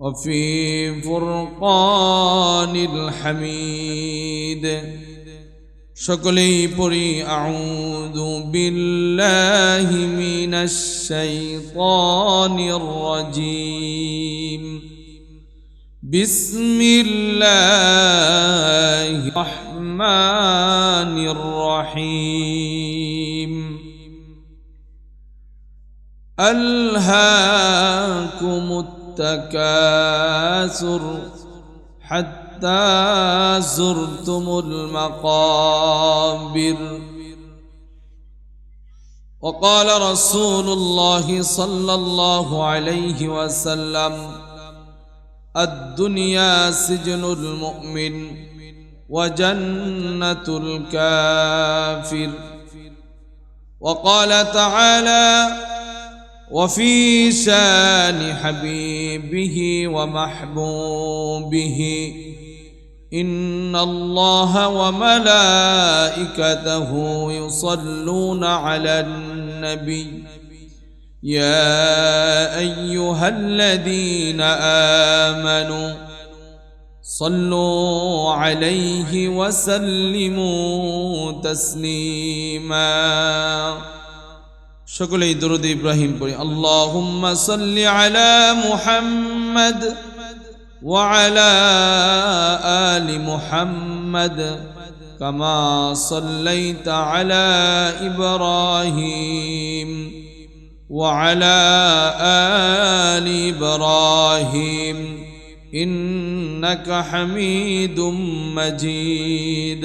وفي فرقان الحميد সকলেই পড়ি আউযু বিল্লাহি মিনাশ শাইতানির রাজিম বিসমিল্লাহির রহমানির রহিম ألهاكم التكاثر حتى زرتم المقابر. وقال رسول الله صلى الله عليه وسلم الدنيا سجن المؤمن وجنة الكافر. وقال تعالى وفي شان حبيبه ومحبوبه. إن الله وملائكته يصلون على النبي. يا أيها الذين آمنوا صلوا عليه وسلموا تسليما. সকলেই দরুদ ইব্রাহিম পড়ি আল্লাহুম্মা সাল্লি আলা মুহাম্মদ ওয়া আলা আলি মুহাম্মদ কামা সাল্লাইতা আলা ইব্রাহিম ওয়া আলা আলি ইব্রাহিম ইন্নাকা হামিদুম মাজিদ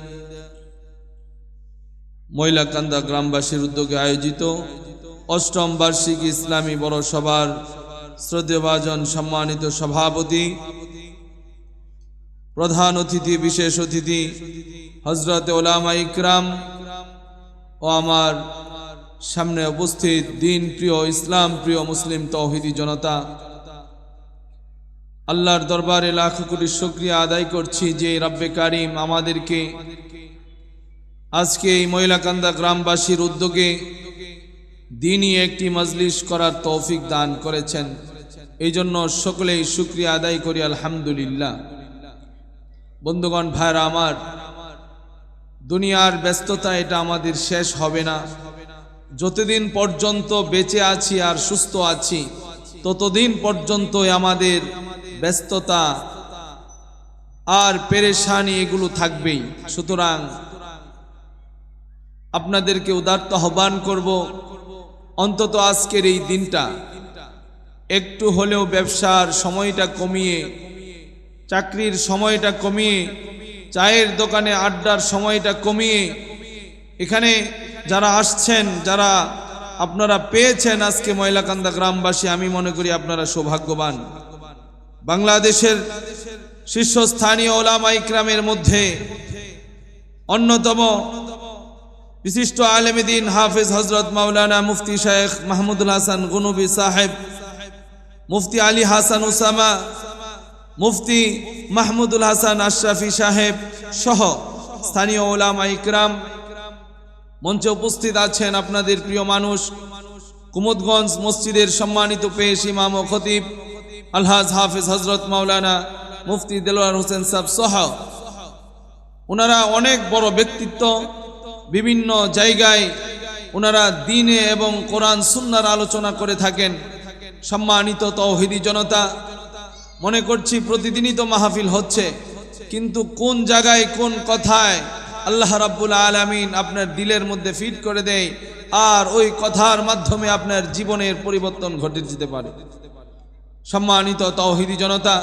ময়লাকান্দা গ্রামবাসীর উদ্যোগে আয়োজিত অষ্টম বার্ষিক ইসলামী বড় সভার শ্রদ্ধেভাজন সম্মানিত সভাপতি, প্রধান অতিথি, বিশেষ অতিথি হজরত ওলামা ইকরাম ও আমার সামনে উপস্থিত দিন প্রিয় ইসলাম প্রিয় মুসলিম তৌহিদি জনতা। আল্লাহর দরবারে লাখ কোটি শুক্রিয়া আদায় করছি যে রাব্বে কারিম আমাদেরকে আজকে এই মহিলাকান্দা গ্রামবাসীর উদ্যোগে দিনই একটি মজলিস করার তৌফিক দান করেছেন। এই জন্য সকলেই শুক্রিয়া আদায় করি, আলহামদুলিল্লাহ। বন্ধুগণ ভাইরা আমার, দুনিয়ার ব্যস্ততা এটা আমাদের শেষ হবে না। যতদিন পর্যন্ত বেঁচে আছি আর সুস্থ আছি, ততদিন পর্যন্ত আমাদের ব্যস্ততা আর পেরেশানি এগুলো থাকবেই। সুতরাং আপনাদেরকে উদার্ত আহ্বান করব, অন্তত আজকের এই দিনটা। একটু হলেও ব্যবসার সময়টা কমিয়ে, চাকরির সময়টা কমিয়ে, চায়ের দোকানে আড্ডার সময়টা কমিয়ে, এখানে যারা আসছেন, যারা আপনারা পেয়েছেন আজকে ময়লাকান্দা গ্রামবাসী, আমি মনে করি আপনারা সৌভাগ্যবান। বাংলাদেশের শীর্ষস্থানীয় ওলামা ইকরামের মধ্যে অন্যতম বিশিষ্ট আলমদিন হাফিজ হজরত মাওলানা মুফতি শেখ মাহমুদুল হাসান গুনবী সাহেব, মুফতি আলী হাসান উসামা, মুফতি মাহমুদুল হাসান আশরাফি সাহেব সহ স্থানীয় ওলামা ইকরাম। মঞ্চে উপস্থিত আছেন আপনাদের প্রিয় মানুষ, কুমুদগঞ্জ মসজিদের সম্মানিত পেশ ইমাম ও খতিব, আলহাজ হাফিজ হজরত মাওলানা মুফতি দেলোয়ার হোসেন সাহ সহ। ওনারা অনেক বড় ব্যক্তিত্ব বিভিন্ন জায়গায় ওনারা দিনে এবং কোরআন সুন্নার আলোচনা করে থাকেন। সম্মানিত তৌহিদি জনতা, মনে করছি প্রতিদিনই তো মাহফিল হচ্ছে, কিন্তু কোন জায়গায় কোন কথায় আল্লাহ রাব্বুল আলামিন আপনার দিলের মধ্যে ফিট করে দেয়, আর ওই কথার মাধ্যমে আপনার জীবনের পরিবর্তন ঘটে যেতে পারে। সম্মানিত তৌহিদি জনতা,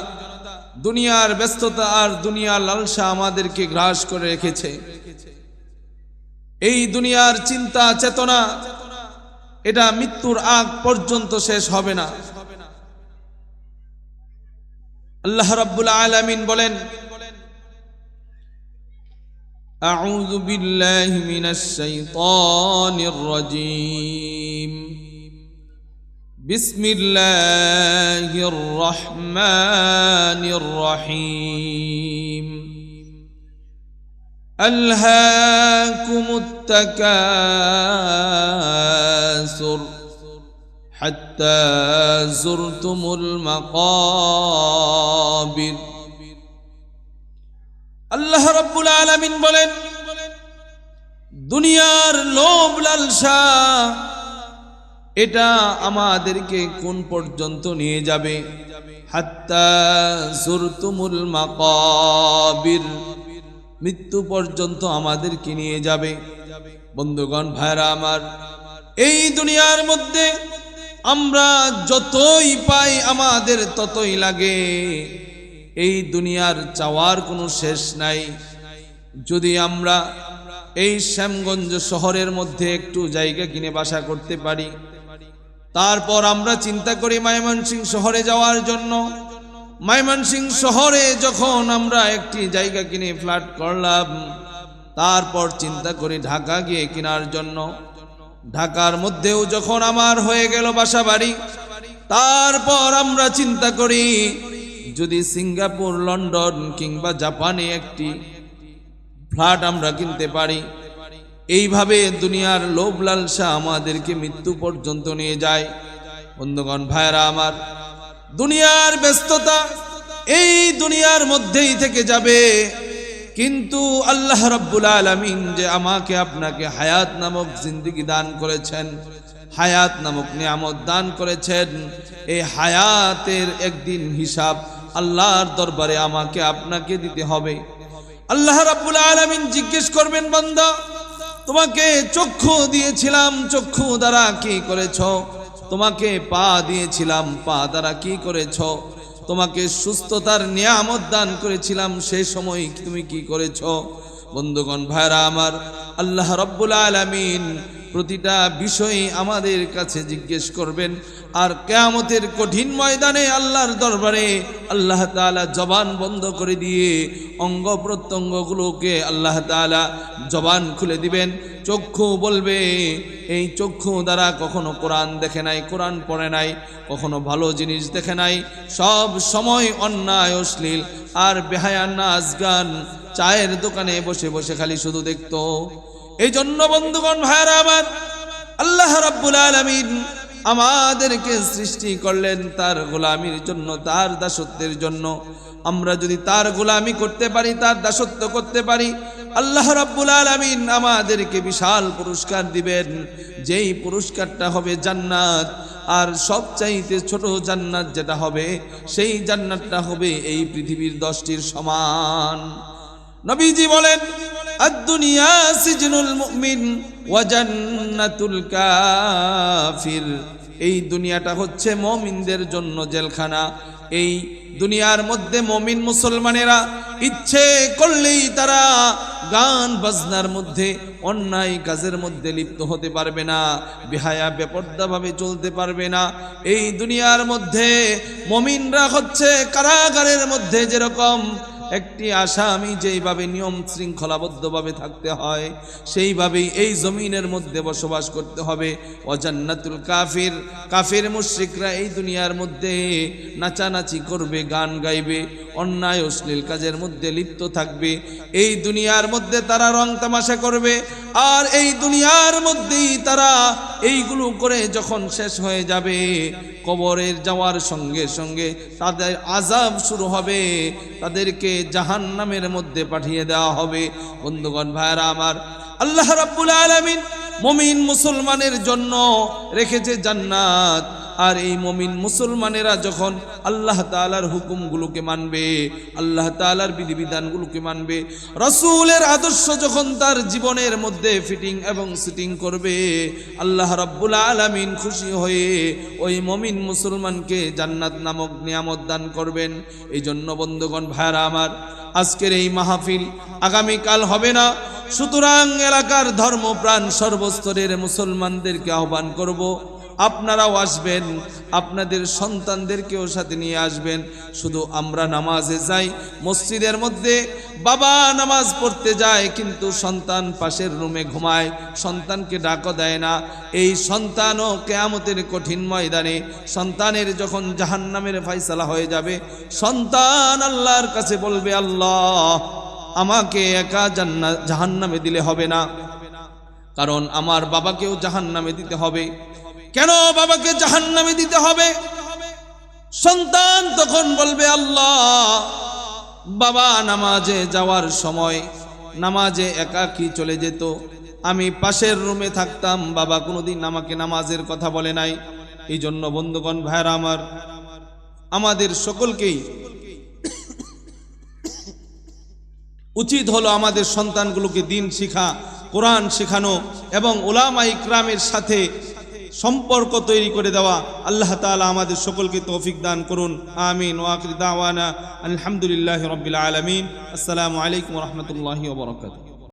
দুনিয়ার ব্যস্ততা আর দুনিয়ার লালসা আমাদেরকে গ্রাস করে রেখেছে। এই দুনিয়ার চিন্তা চেতনা এটা মৃত্যুর আগ পর্যন্ত শেষ হবে না আল্লাহ রাব্বুল আলামিন বলেন أعوذ بالله من الشيطان الرجيم بسم الله الرحمن الرحيم ألهاكم التكاثر حتى زرتم المقابر আল্লাহ রব্বুল আলামিন বলেন দুনিয়ার লোভ লালসা এটা আমাদেরকে কোন পর্যন্ত নিয়ে যাবে হাত্তা জুরতুমুল মাকাবির মৃত্যু পর্যন্ত আমাদেরকে নিয়ে যাবে। বন্ধুগণ ভাইরা আমার, এই দুনিয়ার মধ্যে আমরা যতই পাই আমাদের ততই লাগে। এই দুনিয়ার চাওয়ার কোনো শেষ নাই। যদি আমরা এই শ্যামগঞ্জ শহরের মধ্যে একটু জায়গা কিনে বাসা করতে পারি, তারপর আমরা চিন্তা করি মাইমনসিং শহরে যাওয়ার জন্য মাইমনসিং শহরে যখন আমরা একটি জায়গা কিনে ফ্ল্যাট করলাম, তারপর চিন্তা করি ঢাকা গিয়ে কেনার জন্য। ঢাকার মধ্যেও যখন আমার হয়ে গেল বাসা বাড়ি তারপর আমরা চিন্তা করি যদি সিঙ্গাপুর, লন্ডন কিংবা জাপানে একটি ফ্ল্যাট আমরা কিনতে পারি। এইভাবে দুনিয়ার লোভ লালসা আমাদেরকে মৃত্যু পর্যন্ত নিয়ে যায়। বন্ধুগণ ভাইরা আমার দুনিয়ার ব্যস্ততা এই দুনিয়ার মধ্যেই থেকে যাবে। কিন্তু আল্লাহ রাব্বুল আলামিন যে আমাকে আপনাকে হায়াত নামক জিন্দিগি দান করেছেন, হায়াত নামক নিয়ামত দান করেছেন, এই হায়াতের একদিন হিসাব আল্লাহর দরবারে আমাকে আপনাকে দিতে হবে। আল্লাহ রাব্বুল আলামিন জিজ্ঞেস করবেন, বান্দা, তোমাকে চক্ষু দিয়েছিলাম, চক্ষু দ্বারা কি করেছ? তোমাকে পা দিয়েছিলাম, পা দ্বারা কি করেছ? তোমাকে সুস্থতার নিয়ামত দান করেছিলাম সেই সময় তুমি কি করেছ? বন্ধুগণ, ভাইরা আমার, আল্লাহ রব্বুল আলামিন প্রতিটা বিষয়ে আমাদের কাছে জিজ্ঞেস করবেন। আর কেয়ামতের কঠিন ময়দানে আল্লাহর দরবারে আল্লাহ তাআলা জবান বন্ধ করে দিয়ে অঙ্গ প্রত্যঙ্গগুলোকে আল্লাহ তাআলা জবান খুলে দিবেন। চক্ষু বলবে, এই চক্ষু দ্বারা কখনো কোরআন দেখে নাই, কোরআন পড়ে নাই, কখনো ভালো জিনিস দেখে নাই। সব সময় অন্যায়, অশ্লীল আর বেহায়া নাচ গান চায়ের দোকানে বসে বসে খালি শুধু দেখতো। এই জন্য বন্ধুগণ ভাইরা আমার আল্লাহ রাব্বুল আলামিন আমাদেরকে সৃষ্টি করলেন তার গোলামির জন্য, তার দাসত্বের জন্য। আমরা যদি তার গোলামি করতে পারি, তার দাসত্ব করতে পারি, আল্লাহ রাব্বুল আলামিন আমাদেরকে বিশাল পুরস্কার দিবেন। যেই পুরস্কারটা হবে জান্নাত, আর সবচাইতে ছোট জান্নাত যেটা হবে, সেই জান্নাতটা হবে এই পৃথিবীর দশটির সমান। নবীজি বলেন সিজনুল মুমিন ওয়া জান্নাতুল কাফির। এই দুনিয়াটা হচ্ছে মমিনদের জন্য জেলখানা। এই দুনিয়ার মধ্যে মমিন মুসলমানেরা ইচ্ছে করলেই তারা গান বাজনার মধ্যে, অন্যায় কাজের মধ্যে লিপ্ত হতে পারবে না, বেহায়া, বেপর্দাভাবে চলতে পারবে না। এই দুনিয়ার মধ্যে মমিনরা হচ্ছে কারাগারের মধ্যে যেরকম একটি আসামি যেইভাবে নিয়ম শৃঙ্খলাবদ্ধভাবে থাকতে হয়, সেইভাবেই এই জমিনের মধ্যে বসবাস করতে হবে। অজান্নাতুল কাফির কাফির মুশ্রিকরা এই দুনিয়ার মধ্যে নাচানাচি করবে, গান গাইবে, অন্যায় অশ্লীল কাজের মধ্যে লিপ্ত থাকবে। এই দুনিয়ার মধ্যে তারা রং তামাশা করবে, আর এই দুনিয়ার মধ্যেই তারা এইগুলো করে যখন শেষ হয়ে যাবে কবরের যাওয়ার সঙ্গে সঙ্গে তাদের আজাব শুরু হবে। তাদেরকে জাহান নামের মধ্যে পাঠিয়ে দেওয়া হবে। বন্ধুগণ ভাইরা আমার, আল্লাহ রাব্বুল আলামিন মমিন মুসলমানের জন্য রেখেছে জান্নাত। আর এই মমিন মুসলমানেরা যখন আল্লাহ তালার হুকুমগুলোকে মানবে, আল্লাহ তালার বিধিবিধানগুলোকে মানবে, রসুলের আদর্শ যখন তার জীবনের মধ্যে ফিটিং এবং সিটিং করবে, আল্লাহ রাব্বুল আলামিন খুশি হয়ে ওই মমিন মুসলমানকে জান্নাত নামক নিয়ামত দান করবেন। এই জন্য বন্ধুগণ ভাইরা আমার, আজকের এই মাহফিল আগামীকাল হবে না। সুতরাং এলাকার ধর্মপ্রাণ সর্বস্তরের মুসলমানদেরকে আহ্বান করব। আপনারাও আসবেন, আপনাদের সন্তানদেরকেও সাথে নিয়ে আসবেন। শুধু আমরা নামাজে যাই, মসজিদের মধ্যে বাবা নামাজ পড়তে যায়, কিন্তু সন্তান পাশের রুমে ঘুমায়, সন্তানকে ডাকও দেয় না। এই সন্তানও কেয়ামতের কঠিন ময়দানে, সন্তানের যখন জাহান্নামের ফাইসালা হয়ে যাবে, সন্তান আল্লাহর কাছে বলবে, আল্লাহ, আমাকে একা জান্না, জাহান্নামে দিলে হবে না। কারণ আমার বাবাকেও জাহান্নামে দিতে হবে। কেন বাবাকে জাহান্নামে দিতে হবে? সন্তান তখন বলবে, আল্লাহ, বাবা নামাজে যাওয়ার সময় নামাজে একাকি চলে যেত? আমি পাশের রুমে থাকতাম, বাবা কোনোদিন আমাকে নামাজের কথা বলে নাই। এই জন্য বন্ধুগণ ভাইরা আমার, আমাদের সকলকেই উচিত হলো আমাদের সন্তানগুলোকে দিন শিখা, কোরআন শেখানো এবং ওলামা ইকরামের সাথে সম্পর্ক তৈরি করে দেওয়া আল্লাহ তালা আমাদের সকলকে তৌফিক দান করুন। আমিন। ওয়াকির আলহামদুলিল্লাহ রবিল আলমিন। আসসালামু আলাইকুম রহমতুল্লাহি ওবরাকাতুহ